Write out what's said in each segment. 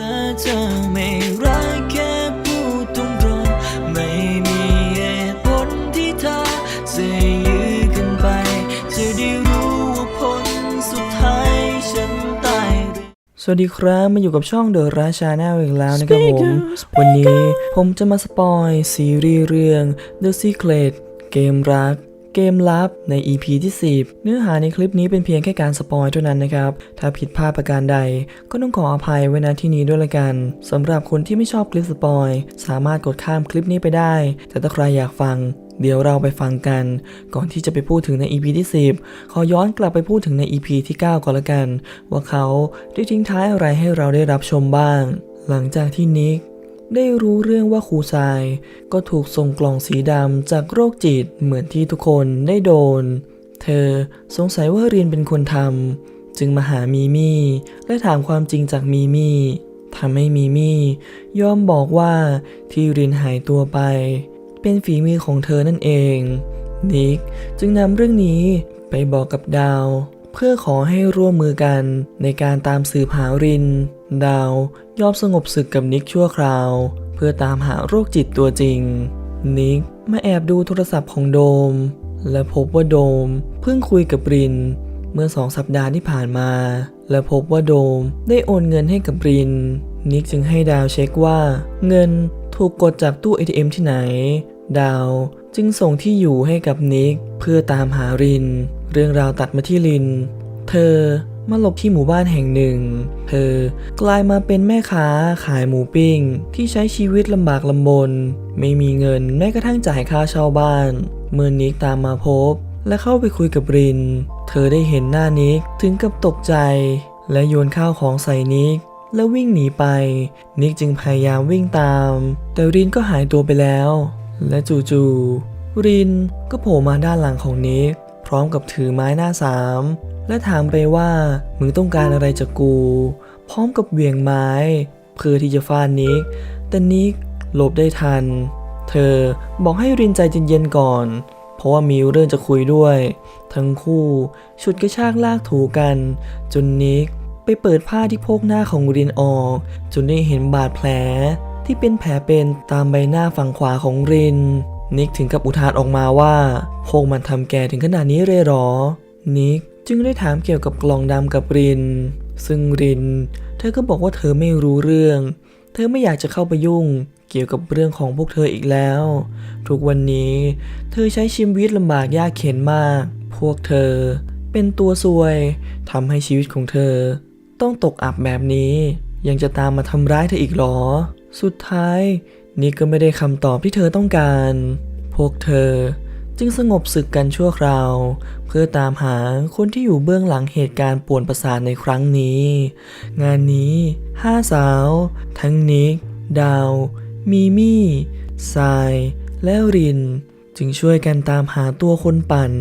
ถ้าเธอไม่รักแค่พูดตรงๆไม่มีเหตุผลที่เธอจะยื้อกันไป จะได้รู้ว่าผลสุดท้ายฉันตายหรือ สวัสดีครับ มาอยู่กับช่องเดอะราชาแนลอีกแล้วนะครับผม วันนี้ผมจะมาสปอยซีรีส์เรื่อง The Secret เกมรัก เกมลับใน EP ที่ 10 เนื้อหาในคลิปนี้เป็นเพียงแค่การสปอยเท่านั้นนะครับ ถ้าผิดพลาดประการใด ก็ต้องขออภัยไว้ณที่นี้ด้วยละกันสำหรับคนที่ไม่ชอบคลิปสปอยสามารถกดข้ามคลิปนี้ไปได้ แต่ถ้าใครอยากฟังเดี๋ยวเราไปฟังกัน ก่อนที่จะไปพูดถึงใน EP ที่ 10 ขอย้อนกลับไปพูดถึงใน EP ที่ 9 ก่อนละกัน ว่าเขาได้ทิ้งท้ายอะไรให้เราได้รับชมบ้าง หลังจากที่นิก ได้รู้เรื่องว่าครูทราย ก็ถูกส่งกล่องสีดำจากโรคจิตเหมือนที่ทุกคนได้โดน เธอสงสัยว่าเรียนเป็นคนทำจึงมาหามีมี่และถามความจริงจากมีมี่ทำให้มีมี่ยอมบอกว่าที่เรียนหายตัวไป เป็นฝีมือของเธอนั่นเอง นิกจึงนำเรื่องนี้ไปบอกกับดาว เพื่อขอให้ร่วมมือกันในการตามสืบหาริน ดาวยอมสงบศึกกับนิกชั่วคราว เพื่อตามหาโรคจิตตัวจริง นิกมาแอบดูโทรศัพท์ของโดม และพบว่าโดมเพิ่งคุยกับริน เมื่อสองสัปดาห์ที่ผ่านมา และพบว่าโดมได้โอนเงินให้กับริน นิกจึงให้ดาวเช็คว่า เงินถูกกดจากตู้ ATM ที่ไหน ดาวจึงส่งที่อยู่ให้กับนิกเพื่อตามหาริน เรื่องราวตัดมาที่ริน เธอ มาหลบที่หมู่บ้านแห่งหนึ่ง เธอกลายมาเป็นแม่ค้าขายหมูปิ้ง ที่ใช้ชีวิตลำบากลำบน ไม่มีเงินแม้กระทั่งจ่ายค่าเช่าบ้าน เมื่อนิกตามมาพบ และเข้าไปคุยกับริน เธอได้เห็นหน้านิกถึงกับตกใจ และโยนข้าวของใส่นิกแล้ววิ่งหนีไป นิกจึงพยายามวิ่งตาม แต่รินก็หายตัวไปแล้ว และจู่ๆรินก็โผล่มาด้านหลังของนิกพร้อมกับถือไม้หน้าสาม และถามไปว่ามึงต้องการอะไรจากกู พร้อมกับเหวี่ยงไม้ เพื่อที่จะฟาดนิก แต่นิกหลบได้ทัน เธอบอกให้รินใจเย็นๆก่อน เพราะว่ามีเรื่องจะคุยด้วย ทั้งคู่ฉุดกระชากลากถูกัน จนนิกไปเปิดผ้าที่โพกหน้าของรินออก จนได้เห็นบาดแผลที่เป็นแผลเป็นตามใบหน้าฝั่งขวาของริน นิกถึงกับอุทานออกมาว่าพวกมันทำแกถึงขนาดนี้เลยหรอ นิก จึงได้ถามเกี่ยวกับกล่องดำกับริน ซึ่งริน เธอก็บอกว่าเธอไม่รู้เรื่อง เธอไม่อยากจะเข้าไปยุ่ง เกี่ยวกับเรื่องของพวกเธออีกแล้ว ทุกวันนี้ เธอใช้ชีวิตลำบากยากเข็นมาก พวกเธอ เป็นตัวซวยทำให้ชีวิตของเธอ ต้องตกอับแบบนี้ ยังจะตามมาทำร้ายเธออีกหรอ สุดท้าย นี่ก็ไม่ได้คำตอบที่เธอต้องการ พวกเธอ จึงสงบศึกกันชั่วคราว เพื่อตามหาคนที่อยู่เบื้องหลังเหตุการณ์ป่วนประสาทในครั้งนี้ งานนี้ห้าสาว ทั้งนิก ดาว มีมี่ทราย และริน จึงช่วยกันตามหาตัวคนปั่น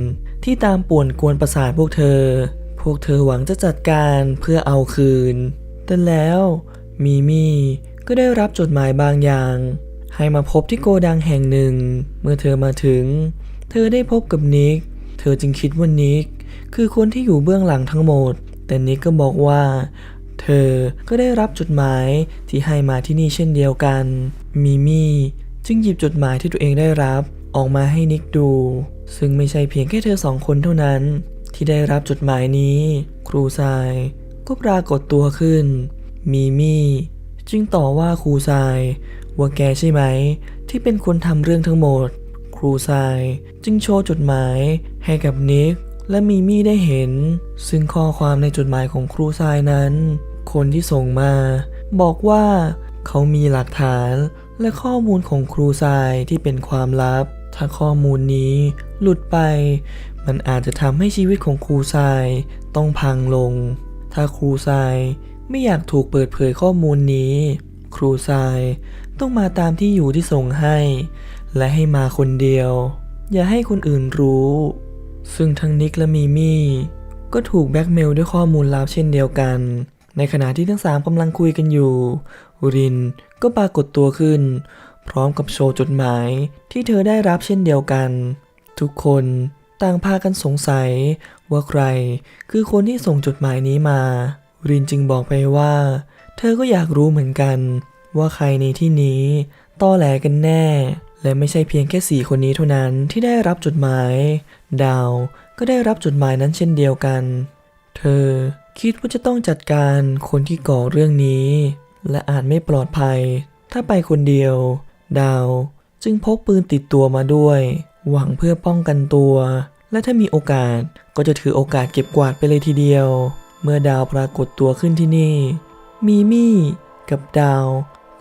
ที่ตามป่วนกวนประสาทพวกเธอ พวกเธอหวังจะจัดการเพื่อเอาคืน แต่แล้วมีมี่ก็ได้รับจดหมายบางอย่าง ให้มาพบที่โกดังแห่งหนึ่ง เมื่อเธอมาถึง เธอได้พบกับนิก เธอจึงคิดว่านิก คือคนที่อยู่เบื้องหลังทั้งหมด แต่นิกก็บอกว่า เธอก็ได้รับจดหมายที่ให้มาที่นี่เช่นเดียวกันมีมี่จึงหยิบจดหมายที่ตัวเองได้รับ ออกมาให้นิกดู ซึ่งไม่ใช่เพียงแค่เธอสองคนเท่านั้น ที่ได้รับจดหมายนี้ ครูทรายก็ปรากฏตัวขึ้นมีมี่จึงต่อว่าครูทรายว่าแกใช่ไหม ที่เป็นคนทำเรื่องทั้งหมด ครูทราย จึงโชว์จดหมายให้กับนิกและมีมี่ได้เห็น ซึ่งข้อความในจดหมายของครูทรายนั้น คนที่ส่งมา บอกว่าเขามีหลักฐานและข้อมูลของครูทรายที่เป็นความลับ ถ้าข้อมูลนี้หลุดไป มันอาจจะทำให้ชีวิตของครูทรายต้องพังลง ถ้าครูทรายไม่อยากถูกเปิดเผยข้อมูลนี้ ครูทรายต้องมาตามที่อยู่ที่ส่งให้ และให้มาคนเดียว อย่าให้คนอื่นรู้ ซึ่งทั้งนิกและมีมี่ ก็ถูกแบ็กเมลด้วยข้อมูลลับเช่นเดียวกัน ในขณะที่ทั้งสามกำลังคุยกันอยู่ รินก็ปรากฏตัวขึ้น พร้อมกับโชว์จดหมายที่เธอได้รับเช่นเดียวกัน ทุกคนต่างพากันสงสัยว่าใครคือคนที่ส่งจดหมายนี้มา รินจึงบอกไปว่า เธอก็อยากรู้เหมือนกัน ว่าใครในที่นี้ตอแหลกันแน่ และไม่ใช่เพียงแค่สี่คนนี้เท่านั้นที่ได้รับจดหมาย ดาวก็ได้รับจดหมายนั้นเช่นเดียวกัน เธอคิดว่าจะต้องจัดการคนที่ก่อเรื่องนี้ และอาจไม่ปลอดภัย ถ้าไปคนเดียว ดาวจึงพกปืนติดตัวมาด้วย หวังเพื่อป้องกันตัว และถ้ามีโอกาสก็จะถือโอกาสเก็บกวาดไปเลยทีเดียว เมื่อดาวปรากฏตัวขึ้นที่นี่ มีมี่กับดาว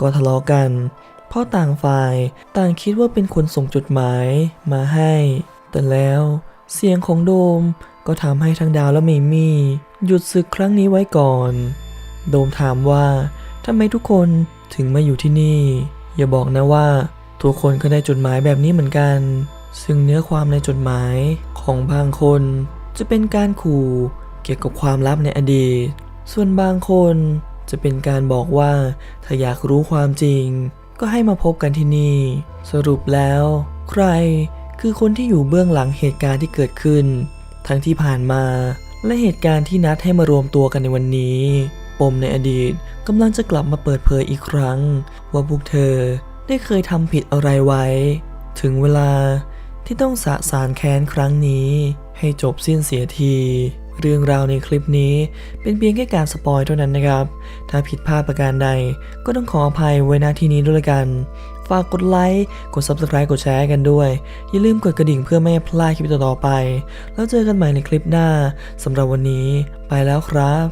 ก็ทะเลาะกัน ราะต่างฝ่ายต่างคิดว่าเป็นคนส่งจดหมายมาให้ แต่แล้วเสียงของโดมก็ทำให้ทั้งดาวและเมมี่หยุดศึกครั้งนี้ไว้ก่อน โดมถามว่าทำไมทุกคนถึงมาอยู่ที่นี่ อย่าบอกนะว่า ทุกคนก็ได้จดหมายแบบนี้เหมือนกัน ซึ่งเนื้อความในจดหมายของบางคน จะเป็นการขู่เกี่ยวกับความลับในอดีต ส่วนบางคนจะเป็นการบอกว่าถ้าอยากรู้ความจริง ก็ให้มาพบกันที่นี่ สรุปแล้ว ใครคือคนที่อยู่เบื้องหลังเหตุการณ์ที่เกิดขึ้น ทั้งที่ผ่านมา และเหตุการณ์ที่นัดให้มารวมตัวกันในวันนี้ ปมในอดีตกำลังจะกลับมาเปิดเผยอีกครั้ง ว่าพวกเธอได้เคยทำผิดอะไรไว้ ถึงเวลาที่ต้องสะสารแค้นครั้งนี้ ให้จบสิ้นเสียที เรื่องราวในคลิปนี้เป็นเพียงแค่การสปอยเท่านั้นนะครับ ถ้าผิดพลาดประการใดก็ต้องขออภัยไว้ณที่นี้ด้วยกัน ฝากกดไลค์ กด Subscribe กดแชร์กันด้วย อย่าลืมกดกระดิ่งเพื่อไม่ให้พลาดคลิปต่อๆไป แล้วเจอกันใหม่ในคลิปหน้าสำหรับวันนี้ ไปแล้วครับ